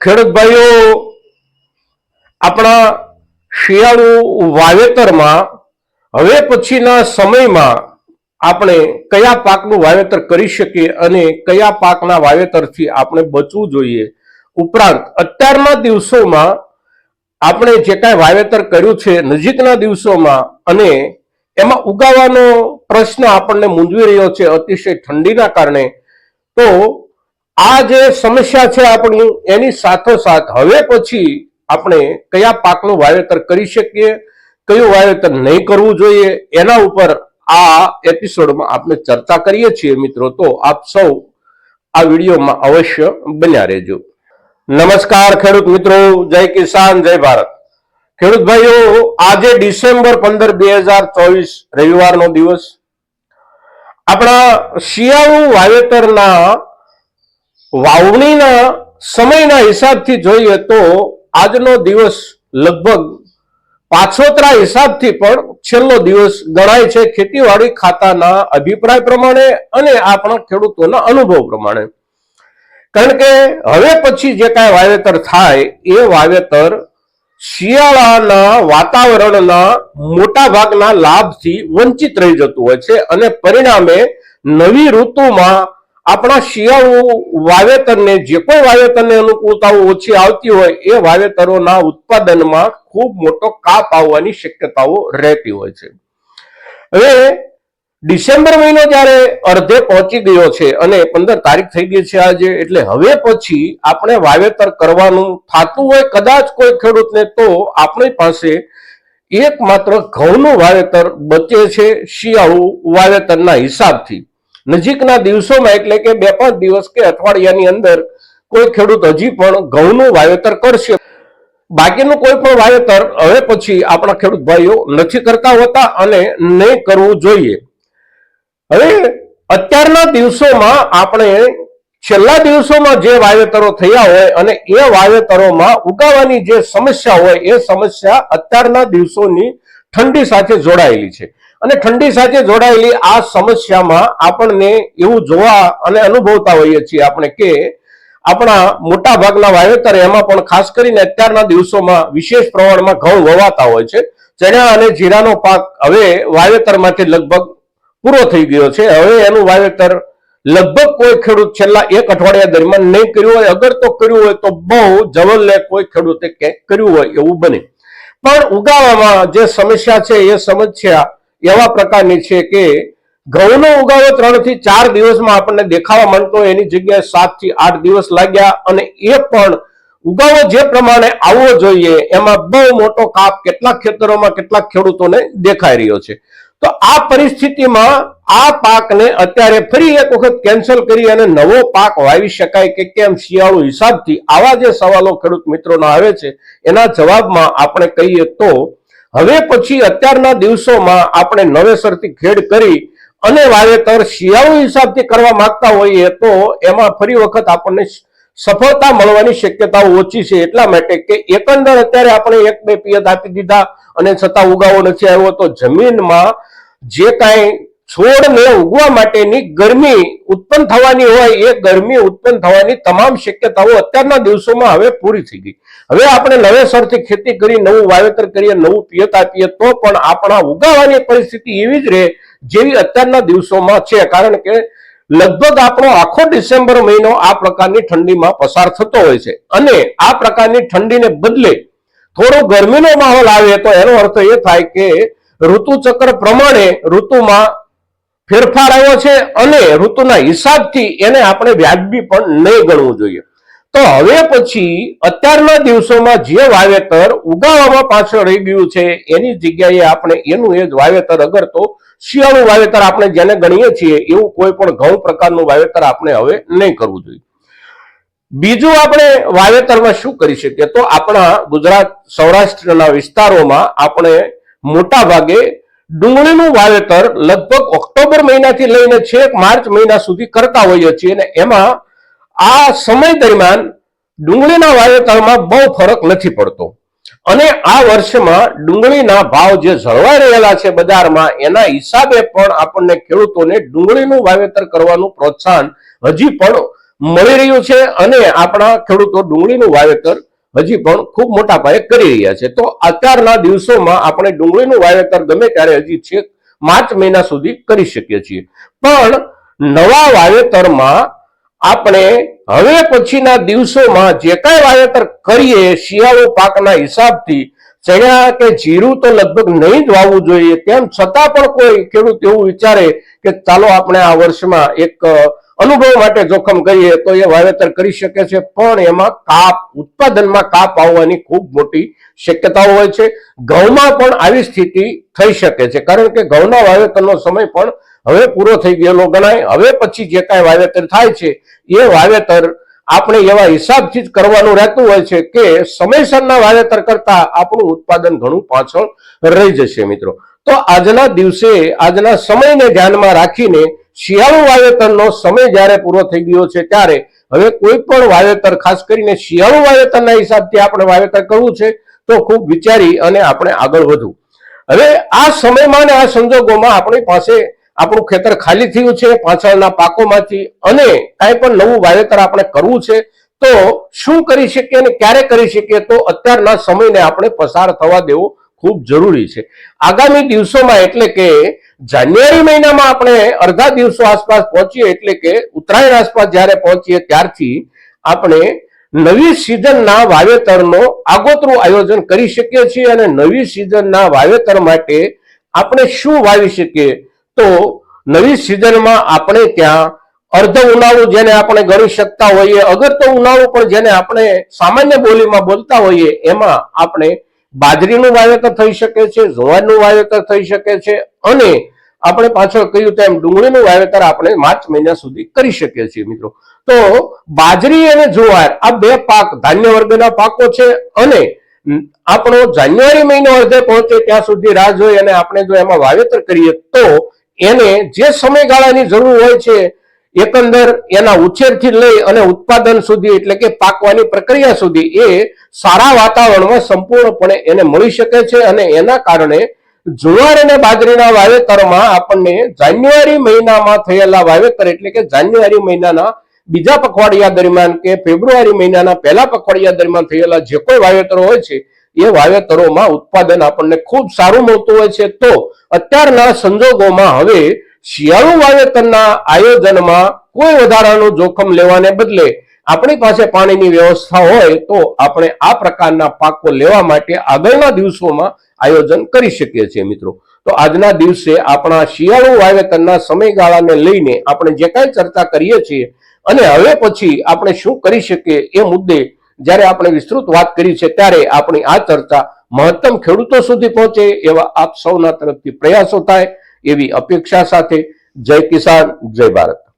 ખેડૂત આપણા શિયાળુ વાવેતરમાં હવે પછીના સમયમાં આપણે કયા પાકનું વાવેતર કરી શકીએ અને કયા પાકના વાવેતરથી આપણે બચવું જોઈએ. ઉપરાંત, અત્યારના દિવસોમાં આપણે જે કાંઈ વાવેતર કર્યું છે, નજીકના દિવસોમાં અને એમાં ઉગાવાનો પ્રશ્ન આપણને મૂંઝવી રહ્યો છે, અતિશય ઠંડીના કારણે, તો આ જે સમસ્યા છે આપણી, એની સાથોસાથ હવે પછી આપણે કયા પાકનું વાવેતર કરી શકીએ, કયું વાવેતર નહીં કરવું જોઈએ, એના ઉપર આ એપિસોડમાં આપણે ચર્ચા કરીએ છીએ મિત્રો. તો આપ સૌ આ વિડીયોમાં અવશ્ય બન્યા રહેજો. નમસ્કાર ખેડૂત મિત્રો, જય કિસાન, જય ભારત. ખેડૂત ભાઈઓ, આજે ડિસેમ્બર પંદર બે હજાર ચોવીસ રવિવારનો દિવસ. આપણા શિયાળુ વાવેતરના વાવણીના સમયના હિસાબથી જોઈએ તો આજનો દિવસ લગભગ પાછોતરા હિસાબથી પણ છેલ્લો દિવસ ગણાય છે. ખેતીવાડી ખાતાના અભિપ્રાય પ્રમાણે અને આપણા ખેડૂતોના અનુભવ પ્રમાણે. કારણ કે હવે પછી જે કાંઈ વાવેતર થાય એ વાવેતર શિયાળાના વાતાવરણના મોટા ભાગના લાભથી વંચિત રહી જતું હોય છે અને પરિણામે નવી ઋતુમાં આપણા શિયાળુ વાવેતરને જે કોઈ વાવેતરને અનુકૂળતાઓ ઓછી આવતી હોય એ વાવેતરોના ઉત્પાદનમાં ખૂબ મોટો કાપ આવવાની શક્યતાઓ રહેતી હોય છે. હવે ડિસેમ્બર મહિનો જ્યારે અર્ધે પહોંચી ગયો છે અને પંદર તારીખ થઈ ગઈ છે આજે, એટલે હવે પછી આપણે વાવેતર કરવાનું થતું હોય કદાચ કોઈ ખેડૂતને તો આપણી પાસે એકમાત્ર ઘઉંનું વાવેતર બચે છે શિયાળુ વાવેતરના હિસાબથી. નજીકના દિવસોમાં એટલે કે બે પાંચ દિવસ કે અઠવાડિયાની અંદર કોઈ ખેડૂત હજી પણ ઘઉંનું વાવેતર કરશે. બાકીનું કોઈ પણ વાવેતર હવે પછી આપણા ખેડૂત ભાઈઓ નથી કરતા હોતા અને નહીં કરવું જોઈએ. હવે અત્યારના દિવસોમાં આપણે છેલ્લા દિવસોમાં જે વાવેતરો થયા હોય અને એ વાવેતરોમાં ઉગાવાની જે સમસ્યા હોય એ સમસ્યા અત્યારના દિવસોની ઠંડી સાથે જોડાયેલી છે. અને ઠંડી સાથે જોડાયેલી આ સમસ્યામાં આપણને એવું જોવા અને અનુભવતા હોઈએ છીએ આપણે કે આપણા મોટા ભાગના વાવેતર એમાં પણ ખાસ કરીને અત્યારના દિવસોમાં વિશેષ પ્રમાણમાં ઘઉં વવાતા હોય છે. ચણા અને જીરાનો પાક હવે વાવેતરમાંથી લગભગ પૂરો થઈ ગયો છે. હવે એનું વાવેતર લગભગ કોઈ ખેડૂત છેલ્લા એક અઠવાડિયા દરમિયાન નહીં કર્યું હોય, અગર તો કર્યું હોય તો બહુ જવલ્લે કોઈ ખેડૂતે ક્યાંક કર્યું હોય એવું બને. પણ ઉગાવામાં જે સમસ્યા છે, એ સમસ્યા એવા પ્રકારની છે કે ઘઉંનો ઉગાવો ત્રણથી ચાર દિવસમાં આપણને દેખાવા હોય, એની જગ્યાએ સાતથી આઠ દિવસ લાગ્યા અને એ પણ ઉગાવો જે પ્રમાણે આવવો જોઈએ, એમાં બહુ મોટો કાપ કેટલાક ખેતરોમાં, કેટલાક ખેડૂતોને દેખાઈ રહ્યો છે. તો આ પરિસ્થિતિમાં આ પાકને અત્યારે ફરી એક વખત કેન્સલ કરી અને નવો પાક વાવી શકાય કે કેમ, શિયાળુ હિસાબથી આવા જે સવાલો ખેડૂત મિત્રોના આવે છે, એના જવાબમાં આપણે કહીએ તો હવે પછી અત્યારના દિવસોમાં આપણે નવેસરથી ખેડ કરી અને વાવેતર શિયાળુ હિસાબથી કરવા માંગતા હોઈએ તો એમાં ફરી વખત આપણને સફળતા મળવાની શક્યતાઓ ઓછી છે એટલા માટે કે એકંદર અત્યારે આપણે એક બે પિયત આપી દીધા અને છતાં ઉગાવો નથી આવ્યો તો જમીનમાં જે કાંઈ છોડને ઉગવા માટેની ગરમી ઉત્પન્ન થવાની હોય એ ગરમી ઉત્પન્ન થવાની તમામ શક્યતાઓ અત્યારના દિવસોમાં હવે પૂરી થઈ ગઈ. હવે આપણે નવેસરથી ખેતી કરી, નવું વાવેતર કરીએ, નવું પિયત આપીએ, તો પણ આપણા ઉગાવાની પરિસ્થિતિ એવી જ રહે જેવી અત્યારના દિવસોમાં છે. કારણ કે લગભગ આપણો આખો ડિસેમ્બર મહિનો આ પ્રકારની ઠંડીમાં પસાર થતો હોય છે. અને આ પ્રકારની ઠંડીને બદલે થોડો ગરમીનો માહોલ આવે તો એનો અર્થ એ થાય કે ઋતુચક્ર પ્રમાણે ઋતુમાં ફેરફાર આવ્યો છે અને ઋતુના હિસાબથી એને આપણે વ્યાજબી પણ નહીં ગણવું જોઈએ. તો હવે પછી અત્યારના દિવસોમાં જે વાવેતર ઉગાવામાં પાછળ રહી ગયું છે, એની જગ્યાએ આપણે એનું એ જ વાવેતર અગર તો શિયાળું વાવેતર આપણે જેને ગણીએ છીએ, એવું કોઈ પણ ઘઉં પ્રકારનું વાવેતર આપણે હવે નહીં કરવું જોઈએ. બીજું આપણે વાવેતરમાં શું કરી શકીએ? તો આપણા ગુજરાત સૌરાષ્ટ્રના વિસ્તારોમાં આપણે મોટા ભાગે ડુંગળીનું વાવેતર લગભગ ઓક્ટોબર મહિનાથી લઈને છેક માર્ચ મહિના સુધી કરતા હોઈએ છીએ અને એમાં આ સમય દરમિયાન ડુંગળીના વાવેતરમાં બહુ ફરક નથી પડતો. અને આ વર્ષમાં ડુંગળીના ભાવ જે જળવાઈ રહેલા છે બજારમાં, એના હિસાબે પણ આપણને ખેડૂતોને ડુંગળીનું વાવેતર કરવાનું પ્રોત્સાહન હજી પણ મળી રહ્યું છે અને આપણા ખેડૂતો ડુંગળીનું વાવેતર હજી પણ ખૂબ મોટા પાયે કરી રહ્યા છે. તો અત્યારના દિવસોમાં આપણે ડુંગળીનું વાવેતર ગમે ત્યારે હજી છેક માર્ચ મહિના સુધી કરી શકીએ છીએ. પણ નવા વાવેતરમાં આપણે હવે પછીના દિવસોમાં જે કાંઈ વાવેતર કરીએ, શિયાળો પાકના હિસાબથી ચણા કે જીરું તો લગભગ નહીં જ વાવવું જોઈએ. તેમ છતાં પણ કોઈ ખેડૂત એવું વિચારે કે ચાલો આપણે આ વર્ષમાં એક અનુભવ માટે જોખમ કરીએ તો એ વાવેતર કરી શકે છે, પણ એમાં કાપ, ઉત્પાદનમાં કાપ આવવાની ખૂબ મોટી શક્યતાઓ હોય છે. ઘઉંમાં પણ આવી સ્થિતિ થઈ શકે છે, કારણ કે ઘઉંના વાવેતરનો સમય પણ હવે પૂરો થઈ ગયેલો ગણાય. હવે પછી જે કાંઈ વાવેતર થાય છે, એ વાવેતર આપણે એવા હિસાબથી જ કરવાનું રહેતું હોય છે કે સમયસરના વાવેતર કરતા આપણું ઉત્પાદન ઘણું પાછળ રહી જશે મિત્રો. તો આજના દિવસે, આજના સમયને ધ્યાનમાં રાખીને શિયાળુ વાવેતરનો સમય જ્યારે પૂરો થઈ ગયો છે ત્યારે હવે કોઈ પણ વાવેતર, ખાસ કરીને શિયાળુ વાવેતરના હિસાબથી આપણે વાવેતર કરવું છે, તો ખૂબ વિચારી અને આપણે આગળ વધવું. હવે આ સમયમાં અને આ સંજોગોમાં આપણી પાસે આપણું ખેતર ખાલી થયું છે, પાછળના પાકોમાંથી અને કાંઈ પણ નવું વાવેતર આપણે કરવું છે, તો શું કરી શકીએ અને ક્યારે કરી શકીએ, તો અત્યારના સમયને આપણે પસાર થવા દેવો ખૂબ જરૂરી છે. આગામી દિવસોમાં એટલે કે જાન્યુઆરી મહિનામાં આપણે અડધા દિવસો આસપાસ પહોંચીએ એટલે કે ઉત્તરાયણ આસપાસ જ્યારે પહોંચીએ ત્યારથી આપણે નવી સિઝનના વાવેતરનો આગોતરું આયોજન કરી શકીએ છીએ અને નવી સિઝનના વાવેતર માટે આપણે શું વાવી શકીએ? તો નવી સિઝનમાં આપણે ત્યાં અર્ધ ઉનાળુ જેને આપણે ગણી શકતા હોઈએ અગર તો ઉનાળુ પણ જેને આપણે સામાન્ય બોલીમાં બોલતા હોઈએ, એમાં આપણે બાજરીનું વાવેતર થઈ શકે છે, જુવારનું વાવેતર થઈ શકે છે અને આપણે પાછળ કહ્યું તેમ ડુંગળીનું વાવેતર આપણે માર્ચ મહિના સુધી કરી શકીએ છીએ મિત્રો. તો બાજરી અને જુવાર આ બે પાક ધાન્ય વર્ગના પાકો છે અને આપણો જાન્યુઆરી મહિનો અડધે પહોંચે ત્યાં સુધી રાહ જોઈ અને આપણે જો એમાં વાવેતર કરીએ તો એને જે સમયગાળાની જરૂર હોય છે એકંદર એના ઉછેરથી લઈ અને ઉત્પાદન સુધી એટલે કે પાકવાની પ્રક્રિયા સુધી એ સારા વાતાવરણમાં સંપૂર્ણપણે એને મળી શકે છે અને એના કારણે જુવાર અને બાજરીના વાવેતરમાં આપણને જાન્યુઆરી મહિનામાં થયેલા વાવેતર એટલે કે જાન્યુઆરી મહિનાના બીજા પખવાડિયા દરમિયાન કે ફેબ્રુઆરી મહિનાના પહેલા પખવાડિયા દરમિયાન થયેલા જે કોઈ વાવેતરો હોય છે, એ વાવેતરોમાં ઉત્પાદન આપણને ખૂબ સારું મળતું હોય છે. તો અત્યારના સંજોગોમાં હવે શિયાળુ વાવેતરના આયોજનમાં કોઈ વધારાનું જોખમ લેવાને બદલે આપણી પાસે પાણીની વ્યવસ્થા હોય તો આપણે આ પ્રકારના પાકો લેવા માટે આગળના દિવસોમાં આયોજન કરી શકીએ છીએ મિત્રો. તો આજના દિવસે આપણા શિયાળુ વાવેતરના સમયગાળાને લઈને આપણે જે કાંઈ ચર્ચા કરીએ છીએ અને હવે પછી આપણે શું કરી શકીએ એ મુદ્દે જ્યારે આપણે વિસ્તૃત વાત કરી છે ત્યારે આપણી આ ચર્ચા મહત્તમ ખેડૂતો સુધી પહોંચે એવા આપ સૌના તરફથી પ્રયાસો થાય. એવી અપેક્ષા સાથે જય કિસાન જય ભારત.